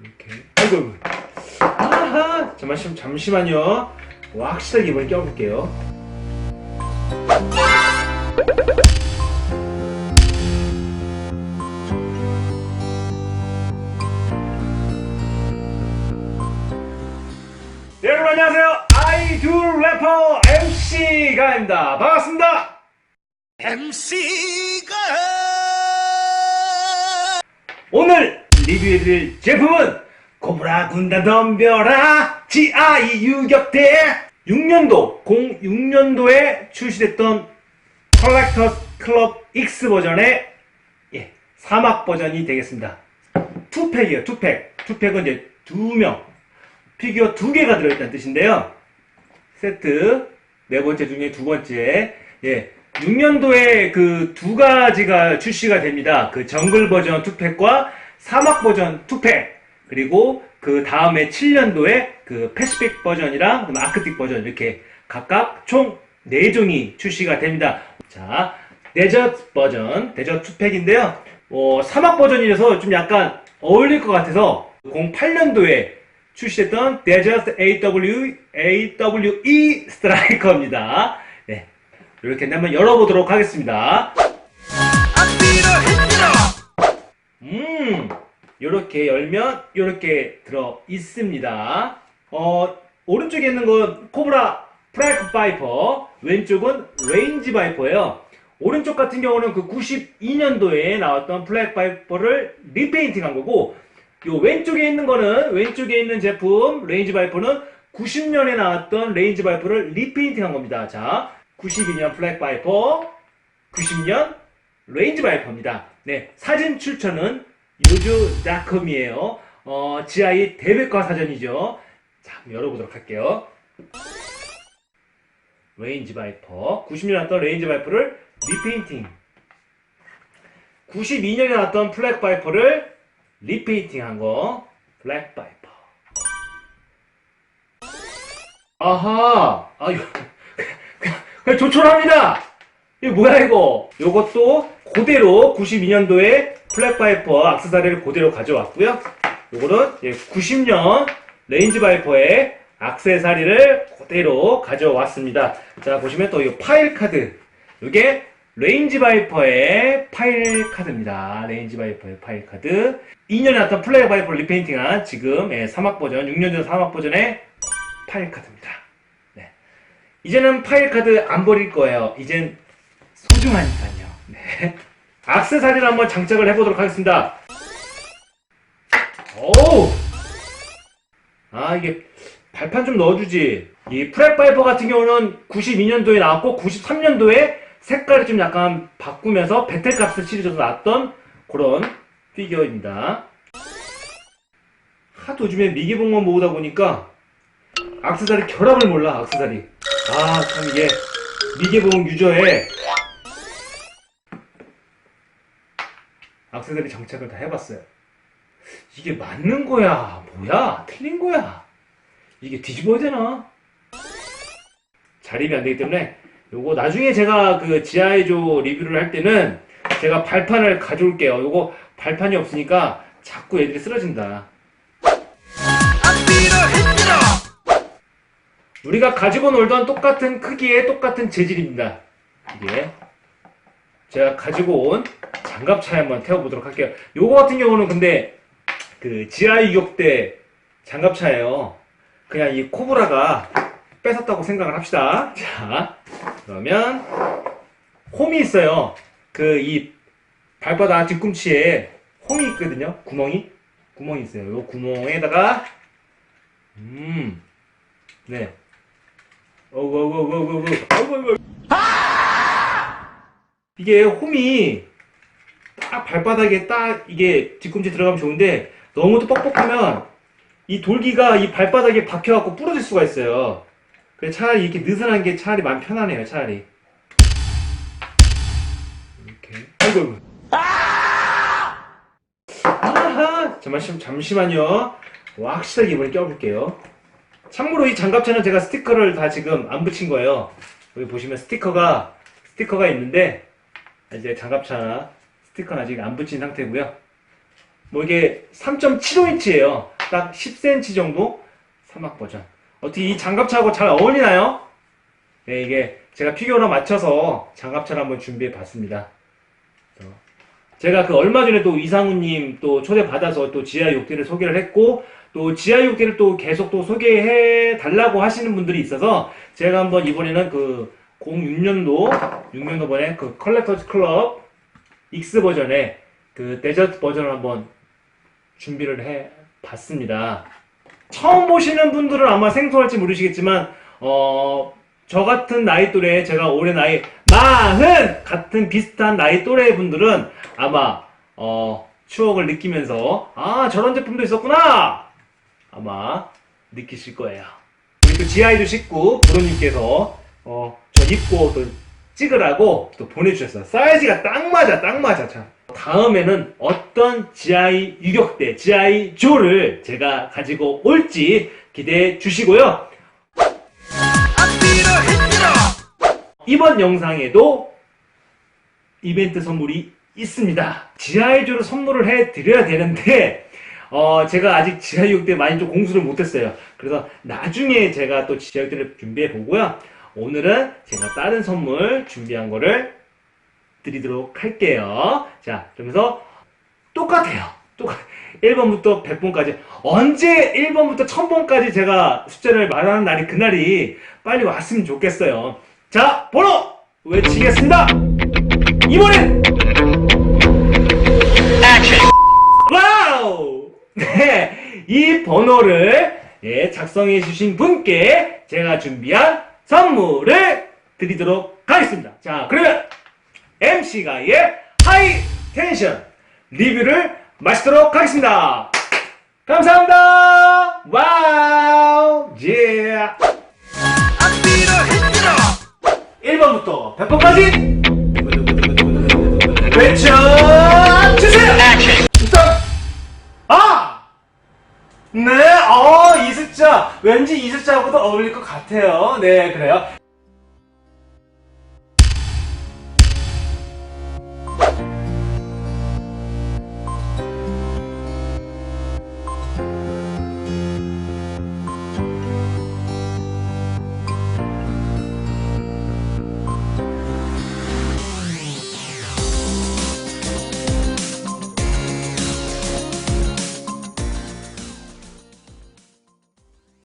이렇게. 아이고. 아하! 잠시만, 잠시만요. 확실하게 이번에 껴볼게요. 네, 여러분 안녕하세요. 아이돌 래퍼 MC 가입니다. 반갑습니다. MC가 리뷰해드릴 제품은 코브라 군단 덤벼라 GI 유격대 6년도 06년도에 출시됐던 컬렉터스 클럽 X 버전의 예, 사막 버전이 되겠습니다. 투팩이에요, 투팩. 투팩은 이제 두 명, 피규어 두 개가 들어있다는 뜻인데요. 세트, 네 번째 중에 두 번째. 예. 6년도에 그 두 가지가 출시가 됩니다. 그 정글 버전 투팩과 사막 버전 투팩. 그리고 그 다음에 7년도에 그 패시픽 버전이랑 아크틱 버전 이렇게 각각 총 4종이 출시가 됩니다. 자, 데저트 버전, 데저트 투팩인데요. 어, 사막 버전이라서 좀 약간 어울릴 것 같아서 08년도에 출시했던 데저트 AW, AWE 스트라이커입니다. 네. 이렇게 한번 열어보도록 하겠습니다. 요렇게 열면 요렇게 들어 있습니다. 어, 오른쪽에 있는 건 코브라 프라이크 바이퍼, 왼쪽은 레인지 바이퍼예요. 오른쪽 같은 경우는 그 92년도에 나왔던 플랙 바이퍼를 리페인팅 한 거고, 요 왼쪽에 있는 거는, 왼쪽에 있는 제품, 레인지 바이퍼는 90년에 나왔던 레인지 바이퍼를 리페인팅 한 겁니다. 자, 92년 플랙 바이퍼, 90년 레인지 바이퍼입니다. 네, 사진 출처는 요즈닷컴이에요. 어, GI 대백과 사전이죠. 자, 열어보도록 할게요. 레인지 바이퍼. 90년에 나왔던 레인지 바이퍼를 리페인팅. 92년에 나왔던 플랙 바이퍼를 리페인팅 한 거. 블랙 바이퍼. 아하! 아, 이거, 그냥 조촐합니다! 이거 뭐야, 이거? 요것도 그대로 92년도에 플랫 바이퍼 악세사리를 그대로 가져왔고요. 요거는 90년 레인지 바이퍼의 악세사리를 그대로 가져왔습니다. 자, 보시면 또 이 파일 카드. 요게 레인지 바이퍼의 파일 카드입니다. 레인지 바이퍼의 파일 카드. 2년에 나왔던 플레이 바이퍼를 리페인팅한 지금 예, 사막 버전, 6년 전 사막 버전의 파일 카드입니다. 네. 이제는 파일 카드 안 버릴 거예요. 이젠 소중하니까요. 네. 악세사리를 한번 장착을 해보도록 하겠습니다. 오! 아, 이게 발판 좀 넣어주지. 이 프랩 바이퍼 같은 경우는 92년도에 나왔고 93년도에 색깔을 좀 약간 바꾸면서 배틀값스 시리즈에서 나왔던 그런 피규어입니다. 하도 요즘에 미개봉만 모으다 보니까 악세사리 결합을 몰라, 악세사리. 아, 참 이게 미개봉 유저의 악세사리 장착을 다 해봤어요. 이게 맞는 거야? 뭐야? 틀린 거야? 이게 뒤집어야 되나? 자립이 안 되기 때문에 요거 나중에 제가 그 지하의조 리뷰를 할 때는 제가 발판을 가져올게요. 요거 발판이 없으니까 자꾸 애들이 쓰러진다. 우리가 가지고 놀던 똑같은 크기의 똑같은 재질입니다. 이게 제가 가지고 온 장갑차에 한번 태워보도록 할게요. 요거 같은 경우는 근데 그 지하 유격대 장갑차예요. 그냥 이 코브라가 뺏었다고 생각을 합시다. 자, 그러면 홈이 있어요. 그 이 발바닥 뒤꿈치에 홈이 있거든요. 구멍이 구멍이 있어요. 요 구멍에다가 음, 네. 어구 어구 어구 어구 어구 어구 어구 이게 홈이 딱 발바닥에 딱 이게 뒤꿈치 들어가면 좋은데 너무 또 뻑뻑하면 이 돌기가 이 발바닥에 박혀갖고 부러질 수가 있어요. 그래서 차라리 이렇게 느슨한 게 차라리 마음 편하네요. 차라리 이렇게 아이고 아하 잠시만 잠시만요. 확실하게 이번에 껴볼게요. 참고로 이 장갑차는 제가 스티커를 다 지금 안 붙인 거예요. 여기 보시면 스티커가 스티커가 있는데 이제 장갑차 스티커는 아직 안 붙인 상태고요. 뭐 이게 3.75인치예요. 딱 10cm 정도 사막 버전. 어떻게 이 장갑차하고 잘 어울리나요? 네, 이게 제가 피규어로 맞춰서 장갑차를 한번 준비해 봤습니다. 제가 그 얼마 전에 또 이상우님 또 초대받아서 또 지하 6대를 소개를 했고, 또 지하 6대를 또 계속 또 소개해 달라고 하시는 분들이 있어서 제가 한번 이번에는 그 06년도, 6년도 번에 그 컬렉터즈 클럽 X 버전의 그 데저트 버전을 한번 준비를 해 봤습니다. 처음 보시는 분들은 아마 생소할지 모르시겠지만, 어, 저 같은 나이 또래, 제가 올해 나이 마흔 같은 비슷한 나이 또래 분들은 아마, 어, 추억을 느끼면서, 아, 저런 제품도 있었구나! 아마 느끼실 거예요. 우리 또 지아이도 식구, 부모님께서, 어, 저 입고 또 찍으라고 또 보내주셨어요. 사이즈가 딱 맞아, 딱 맞아, 참. 다음에는 어떤 GI 유격대, GI 조를 제가 가지고 올지 기대해 주시고요. 이번 영상에도 이벤트 선물이 있습니다. GI조를 선물을 해 드려야 되는데, 어, 제가 아직 GI6대 많이 좀 공수를 못했어요. 그래서 나중에 제가 또 GI6대를 준비해 보고요. 오늘은 제가 다른 선물 준비한 거를 드리도록 할게요. 자, 그러면서 똑같아요. 똑같 1번부터 100번까지. 언제 1번부터 1000번까지 제가 숫자를 말하는 날이 그날이 빨리 왔으면 좋겠어요. 자, 번호 외치겠습니다. 이번엔 와우! 네, 이 번호를 예, 작성해 주신 분께 제가 준비한 선물을 드리도록 하겠습니다. 자, 그러면 MC가의 하이 텐션 리뷰를 마치도록 하겠습니다. 감사합니다. 와우! 예! 앞뒤로 흔들어 1번부터 100번까지 외쳐주세요! 스탑! 아! 네, 어. 왠지 이 숫자하고도 어울릴 것 같아요. 네, 그래요.